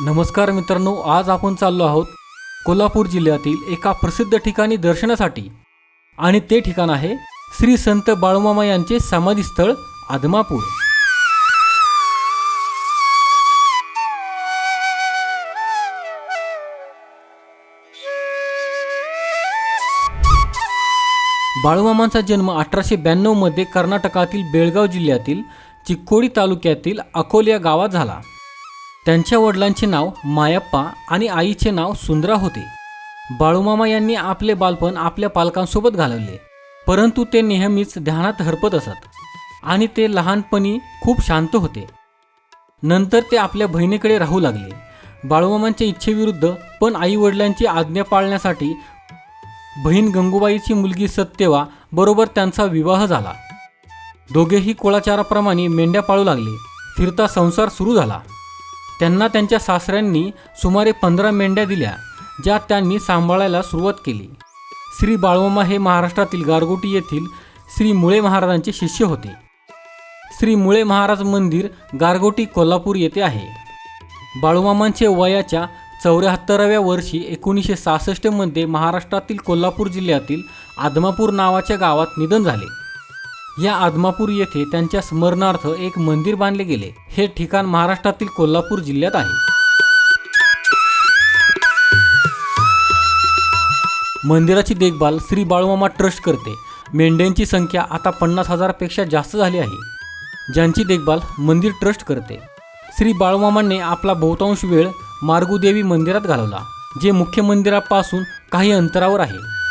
नमस्कार मित्रांनो आज आपण चाललो आहोत कोल्हापूर जिल्ह्यातील एका प्रसिद्ध ठिकाणी दर्शनासाठी. आणि ते ठिकाण आहे श्री संत बाळूमामा यांचे समाधीस्थळ आदमापूर. बाळूमामांचा जन्म अठराशे ब्याण्णवमध्ये कर्नाटकातील बेळगाव जिल्ह्यातील चिक्कोडी तालुक्यातील अकोल या गावात झाला. त्यांच्या वडिलांचे नाव मायप्पा आणि आईचे नाव सुंदरा होते. बाळूमामा यांनी आपले बालपण आपल्या पालकांसोबत घालवले परंतु ते नेहमीच ध्यानात हरपत असत आणि ते लहानपणी खूप शांत होते. नंतर ते आपल्या बहिणीकडे राहू लागले. बाळूमामांच्या इच्छेविरुद्ध पण आई वडिलांची आज्ञा पाळण्यासाठी बहीण गंगूबाईची मुलगी सत्यवा बरोबर त्यांचा विवाह झाला. दोघेही कुळाचाराप्रमाणे मेंढ्या पाळू लागले. फिरता संसार सुरू झाला. त्यांना त्यांच्या सासऱ्यांनी सुमारे पंधरा मेंढ्या दिल्या ज्या त्यांनी सांभाळायला सुरुवात केली. श्री बाळवमा हे महाराष्ट्रातील गारगोटी येथील श्री मुळे महाराजांचे शिष्य होते. श्री मुळे महाराज मंदिर गारगोटी कोल्हापूर येथे आहे. बाळूमामांचे वयाच्या चौऱ्याहत्तराव्या वर्षी एकोणीसशे सहासष्टमध्ये महाराष्ट्रातील कोल्हापूर जिल्ह्यातील आदमापूर नावाच्या गावात निधन झाले. या आदमापूर येथे त्यांच्या स्मरणार्थ एक मंदिर बांधले गेले. हे ठिकाण महाराष्ट्रातील कोल्हापूर जिल्ह्यात आहे. मंदिराची देखभाल श्री बाळूमामा ट्रस्ट करते. मेंढ्यांची संख्या आता पन्नास हजारापेक्षा जास्त झाली आहे. ज्यांची देखभाल मंदिर ट्रस्ट करते. श्री बाळूमामांनी आपला बहुतांश वेळ मार्गुदेवी मंदिरात घालवला जे मुख्य मंदिरापासून काही अंतरावर आहे.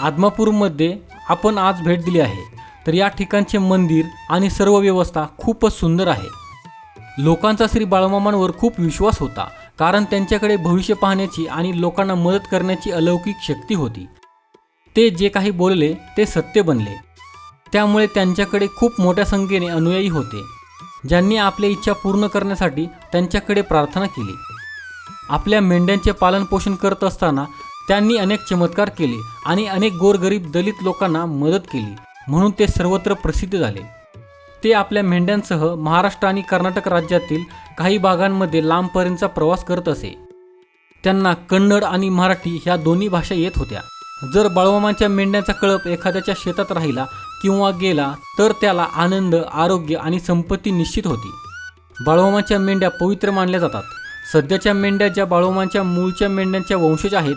आदमापूरमध्ये आपण आज भेट दिली आहे. तर या ठिकाणचे मंदिर आणि सर्व व्यवस्था खूपच सुंदर आहे. लोकांचा श्री बाळमामांवर खूप विश्वास होता कारण त्यांच्याकडे भविष्य पाहण्याची आणि लोकांना मदत करण्याची अलौकिक शक्ती होती. ते जे काही बोलले ते सत्य बनले. त्यामुळे त्यांच्याकडे खूप मोठ्या संख्येने अनुयायी होते ज्यांनी आपल्या इच्छा पूर्ण करण्यासाठी त्यांच्याकडे प्रार्थना केली. आपल्या मेंढ्यांचे पालनपोषण करत असताना त्यांनी अनेक चमत्कार केले आणि अनेक गोरगरीब दलित लोकांना मदत केली म्हणून ते सर्वत्र प्रसिद्ध झाले. ते आपल्या मेंढ्यांसह महाराष्ट्र आणि कर्नाटक राज्यातील काही भागांमध्ये लांबपर्यंतचा प्रवास करत असे. त्यांना कन्नड आणि मराठी ह्या दोन्ही भाषा येत होत्या. जर बाळमामांच्या मेंढ्यांचा कळप एखाद्याच्या शेतात राहिला किंवा गेला तर त्याला आनंद आरोग्य आणि संपत्ती निश्चित होती. बाळमामांच्या मेंढ्या पवित्र मानल्या जातात. सध्याच्या मेंढ्या ज्या बाळोमांच्या मूळच्या मेंढ्यांच्या वंशज आहेत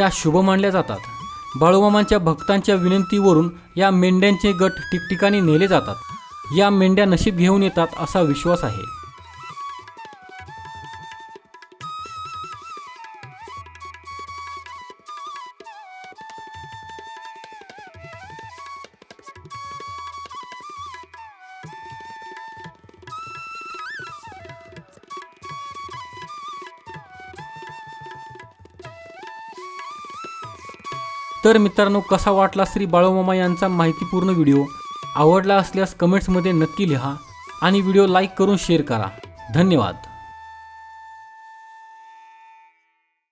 त्या शुभ मानल्या जातात. बाळूमामांच्या भक्तांच्या विनंतीवरून या मेंढ्यांचे गट ठिकठिकाणी नेले जातात. या मेंढ्या नशीब घेऊन येतात असा विश्वास आहे. तर मित्रांनो कसा वाटला श्री बाळूमामा यांचा माहितीपूर्ण व्हिडिओ? आवडला असल्यास कमेंट्समध्ये नक्की लिहा आणि व्हिडिओ लाईक करून शेअर करा. धन्यवाद.